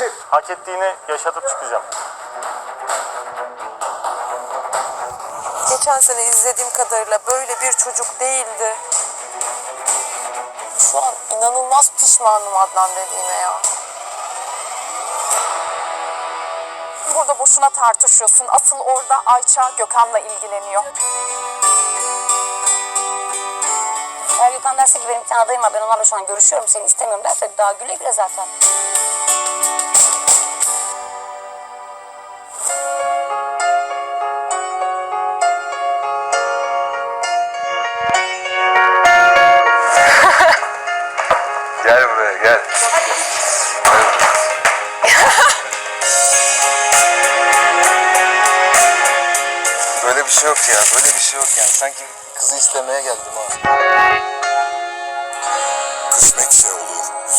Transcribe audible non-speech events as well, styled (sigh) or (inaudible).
Çık. Hak ettiğini yaşatıp çıkacağım. Geçen sene izlediğim kadarıyla böyle bir çocuk değildi. Şu an inanılmaz pişmanım Adnan dediğime ya. Burada boşuna tartışıyorsun. Asıl orada Ayça Gökhan'la ilgileniyor. Gökhan derse ki benim bir tane adayım var ben onlarla şu an görüşüyorum seni istemiyorum derse daha güle güle zaten. (laughs) Gel buraya gel. Böyle bir şey yok ya. Böyle bir şey yok yani. Sanki kızı istemeye geldim ha. tell you.